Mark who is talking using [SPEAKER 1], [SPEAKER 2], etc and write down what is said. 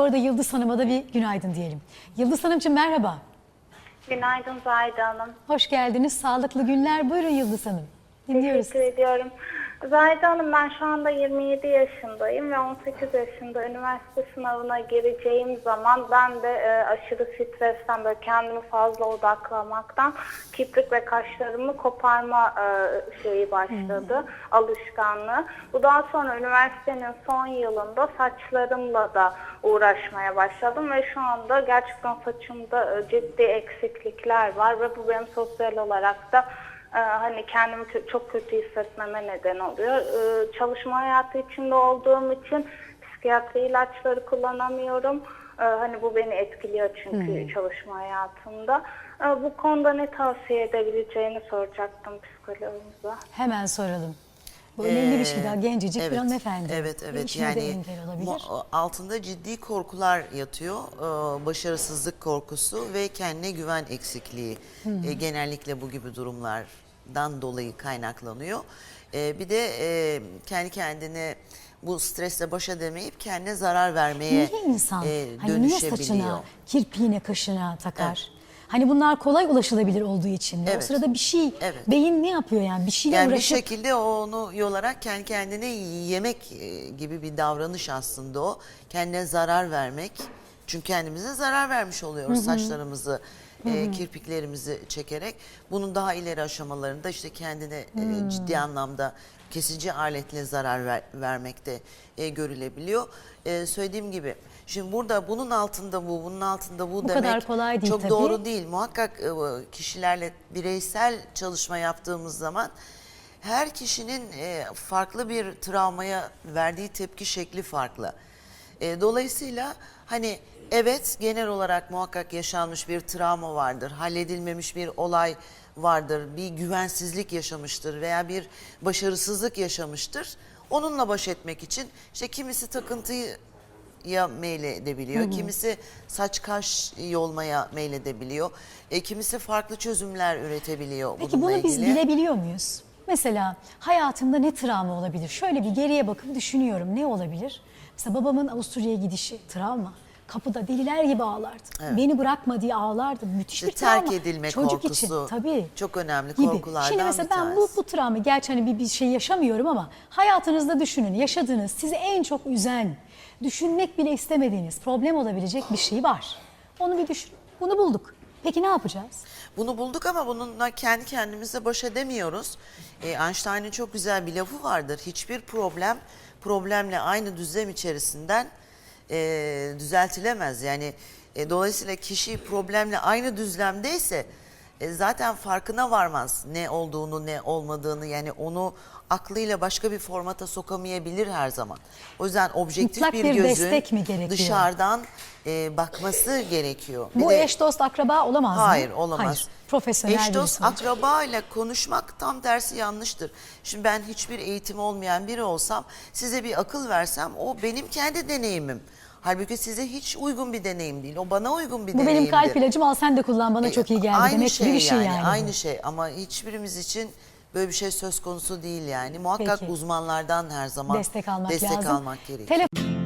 [SPEAKER 1] Bu arada Yıldız Hanım'a da bir günaydın diyelim. Yıldız Hanımcığım merhaba.
[SPEAKER 2] Günaydın Zahide Hanım.
[SPEAKER 1] Hoş geldiniz. Sağlıklı günler. Buyurun Yıldız Hanım. Dinliyoruz.
[SPEAKER 2] Teşekkür ediyorum. Zahide Hanım ben şu anda 27 yaşındayım ve 18 yaşında üniversite sınavına gireceğim zaman ben de e, aşırı stresten böyle kendimi fazla odaklamaktan kiprik ve kaşlarımı koparma e, şeyi başladı, alışkanlığı. Bu daha sonra üniversitenin son yılında saçlarımla da uğraşmaya başladım ve şu anda gerçekten saçımda e, ciddi eksiklikler var ve bu benim sosyal olarak da ee, hani kendimi kö- çok kötü hissetmeme neden oluyor. Ee, çalışma hayatı içinde olduğum için psikiyatri ilaçları kullanamıyorum. Ee, hani bu beni etkiliyor çünkü çalışma hayatımda. Bu konuda ne tavsiye edebileceğini soracaktım psikologumuza.
[SPEAKER 1] Hemen soralım. Bu önemli bir şey daha.
[SPEAKER 3] Ee,
[SPEAKER 1] Gencecik bir hanımefendi.
[SPEAKER 3] Evet evet yani altında ciddi korkular yatıyor. Ee, başarısızlık korkusu ve kendine güven eksikliği. Ee, genellikle bu gibi durumlardan dolayı kaynaklanıyor. Ee, bir de e, kendi kendine bu stresle baş edemeyip kendine zarar vermeye
[SPEAKER 1] Niye insan
[SPEAKER 3] e,
[SPEAKER 1] hani niye
[SPEAKER 3] dönüşebiliyor.
[SPEAKER 1] saçına, kirpiğine, kaşına takar? Hani bunlar kolay ulaşılabilir olduğu için. de. O
[SPEAKER 3] Evet.
[SPEAKER 1] sırada bir şey,
[SPEAKER 3] Evet.
[SPEAKER 1] beyin ne yapıyor yani? Bir şeyle
[SPEAKER 3] Yani bir
[SPEAKER 1] uğraşıp
[SPEAKER 3] şekilde onu yolarak kendi kendine yemek e, gibi bir davranış aslında o. Kendine zarar vermek. Çünkü kendimize zarar vermiş oluyoruz saçlarımızı, e, kirpiklerimizi çekerek. Bunun daha ileri aşamalarında işte kendine e, ciddi anlamda kesici aletle zarar ver, vermekte e, görülebiliyor. E, söylediğim gibi şimdi burada bunun altında bu, bunun altında bu,
[SPEAKER 1] Bu
[SPEAKER 3] demek
[SPEAKER 1] kadar kolay değil
[SPEAKER 3] çok
[SPEAKER 1] tabii.
[SPEAKER 3] doğru değil. Muhakkak e, kişilerle bireysel çalışma yaptığımız zaman her kişinin e, farklı bir travmaya verdiği tepki şekli farklı. E, Dolayısıyla hani evet genel olarak muhakkak yaşanmış bir travma vardır. Halledilmemiş bir olay vardır. Bir güvensizlik yaşamıştır veya bir başarısızlık yaşamıştır. Onunla baş etmek için işte kimisi takıntıyı ya meyledebiliyor. Kimisi saç kaş yolmaya meyledebiliyor. E, kimisi farklı çözümler üretebiliyor
[SPEAKER 1] Peki bunu biz
[SPEAKER 3] ilgili.
[SPEAKER 1] bilebiliyor muyuz? Mesela hayatımda ne travma olabilir? Şöyle bir geriye bakıp düşünüyorum ne olabilir? Mesela babamın Avusturya'ya gidişi travma. Kapıda deliler gibi ağlardı. Beni bırakma diye ağlardı. Müthiş bir travma.
[SPEAKER 3] terk edilme
[SPEAKER 1] Çocuk
[SPEAKER 3] korkusu
[SPEAKER 1] için tabii.
[SPEAKER 3] çok önemli
[SPEAKER 1] gibi.
[SPEAKER 3] korkulardan
[SPEAKER 1] Şimdi mesela ben bu, bu travma gerçi hani bir, bir şey yaşamıyorum ama hayatınızda düşünün yaşadığınız sizi en çok üzen, düşünmek bile istemediğiniz problem olabilecek bir şey var. Onu bir düşün. Bunu bulduk. Peki ne yapacağız?
[SPEAKER 3] Bunu bulduk ama bununla kendi kendimize baş edemiyoruz. E, Einstein'ın çok güzel bir lafı vardır. Hiçbir problem problemle aynı düzlem içerisinden e, düzeltilemez. Yani e, dolayısıyla kişi problemle aynı düzlemdeyse e, zaten farkına varmaz ne olduğunu ne olmadığını yani onu aklıyla başka bir formata sokamayabilir her zaman. O yüzden objektif
[SPEAKER 1] Mutlak
[SPEAKER 3] bir,
[SPEAKER 1] bir
[SPEAKER 3] gözün
[SPEAKER 1] destek mi gerekiyor?
[SPEAKER 3] dışarıdan e, bakması gerekiyor. Bir
[SPEAKER 1] Bu
[SPEAKER 3] de-
[SPEAKER 1] eş dost akraba olamaz mı?
[SPEAKER 3] Hayır olamaz.
[SPEAKER 1] Hayır. Profesyonel
[SPEAKER 3] Eş dost akraba ile konuşmak tam tersi yanlıştır. Şimdi ben hiçbir eğitim olmayan biri olsam size bir akıl versem o benim kendi deneyimim. Halbuki size hiç uygun bir deneyim değil. O bana uygun bir
[SPEAKER 1] Bu
[SPEAKER 3] deneyimdir.
[SPEAKER 1] benim kalp ilacım al sen de kullan bana çok iyi geldi
[SPEAKER 3] Aynı
[SPEAKER 1] demek
[SPEAKER 3] şey
[SPEAKER 1] gibi bir şey yani. bu.
[SPEAKER 3] Aynı şey ama hiçbirimiz için böyle bir şey söz konusu değil yani. Muhakkak
[SPEAKER 1] Peki.
[SPEAKER 3] uzmanlardan her zaman
[SPEAKER 1] Destek almak
[SPEAKER 3] destek
[SPEAKER 1] lazım.
[SPEAKER 3] almak gerekiyor.
[SPEAKER 1] Telefon-